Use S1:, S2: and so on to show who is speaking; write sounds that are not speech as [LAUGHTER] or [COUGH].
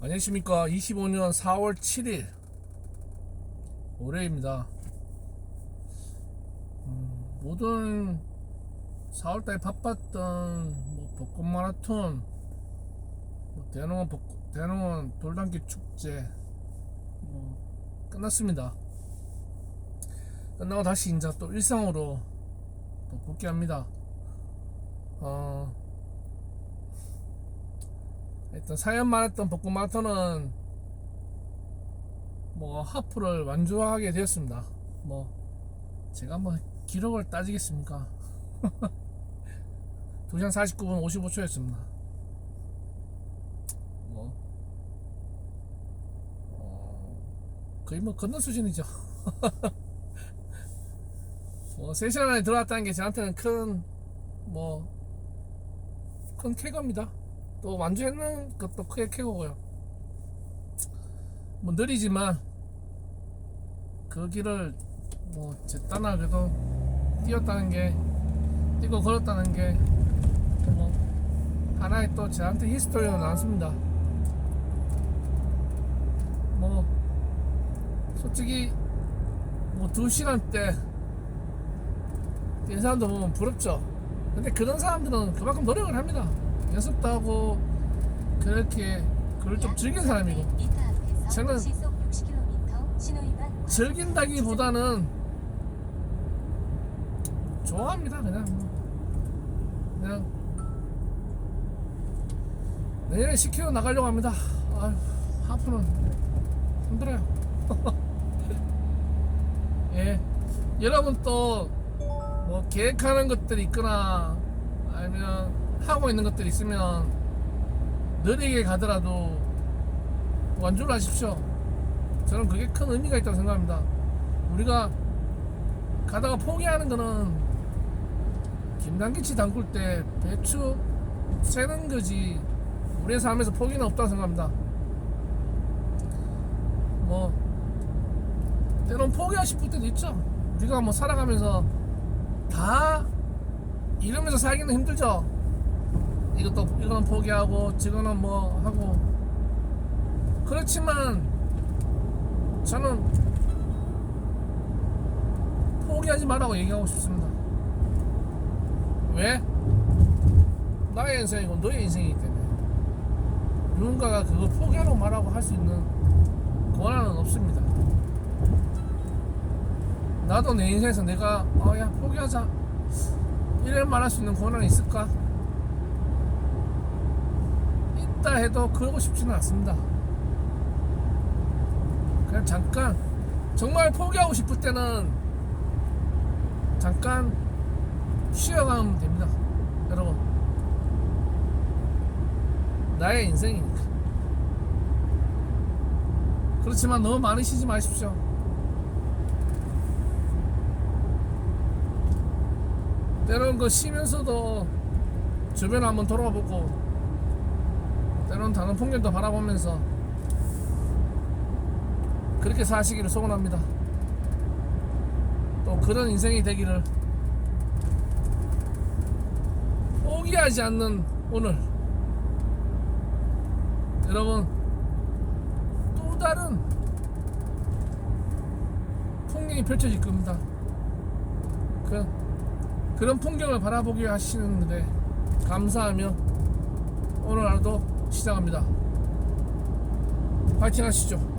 S1: 안녕하십니까. 25년 4월 7일. 월요일입니다. 음, 모든 4월달에 바빴던 뭐 벚꽃 마라톤 뭐 대농원 대농원 돌담길 축제 뭐 끝났습니다. 끝나고 다시 이제 또 일상으로 또 복귀합니다. 어, 일단 사연 많았던 벚꽃 마라톤은 뭐 하프를 완주하게 되었습니다. 뭐 제가 뭐 기록을 따지겠습니까? 2시간 49분 55초였습니다. 뭐 어, 거의 뭐 건너 수준이죠. [LAUGHS] 뭐 3시간 안에 들어왔다는 게 저한테는 큰 뭐큰 쾌거입니다. 또 완주했는 것도 크게 쾌거고요. 뭐 느리지만 그 길을 뭐 제단하게도 뛰었다는 게 뛰고 걸었다는 게 뭐 하나의 또 저한테 히스토리가 나왔습니다. 뭐 솔직히 뭐 두 시간대 뛴 사람도 보면 부럽죠. 근데 그런 사람들은 그만큼 노력을 합니다. 하고 그렇게 그걸 좀 즐긴 사람이고. 저는 즐긴다기보다는 좋아합니다 그냥. 그냥 내년에 10km 나가려고 합니다. 아유 하프는 힘들어요. [LAUGHS] 예. 여러분 또 뭐 계획하는 것들이 있거나 아니면 하고 있는 것들이 있으면 느리게 가더라도 완주를 하십시오. 저는 그게 큰 의미가 있다고 생각합니다. 우리가 가다가 포기하는 거는 김남기치 담글 때 배추 세는 거지 우리의 삶에서 포기는 없다고 생각합니다. 뭐 때론 포기하고 싶을 때도 있죠. 우리가 뭐 살아가면서 다 이러면서 살기는 힘들죠. 이것도 이거는 포기하고 저거는 뭐 하고 그렇지만 저는 포기하지 말라고 얘기하고 싶습니다. 왜? 나의 인생이고 너의 인생이기 때문에 누군가가 그거 포기하라고 말하고 할 수 있는 권한은 없습니다. 나도 내 인생에서 내가 어 야 포기하자 이럴 말할 수 있는 권한이 있을까? 있다 해도 그러고 싶지는 않습니다. 그냥 잠깐 정말 포기하고 싶을 때는 잠깐 쉬어가면 됩니다. 여러분 나의 인생이니까 그렇지만 너무 많이 쉬지 마십시오. 때로는 그 쉬면서도 주변을 한번 돌아보고 때로는 다른 풍경도 바라보면서 그렇게 사시기를 소원합니다. 또 그런 인생이 되기를 포기하지 않는 오늘 여러분 또 다른 풍경이 펼쳐질 겁니다. 그 그런 풍경을 바라보게 하시는데 감사하며 오늘 하루도 시작합니다. 파이팅 하시죠.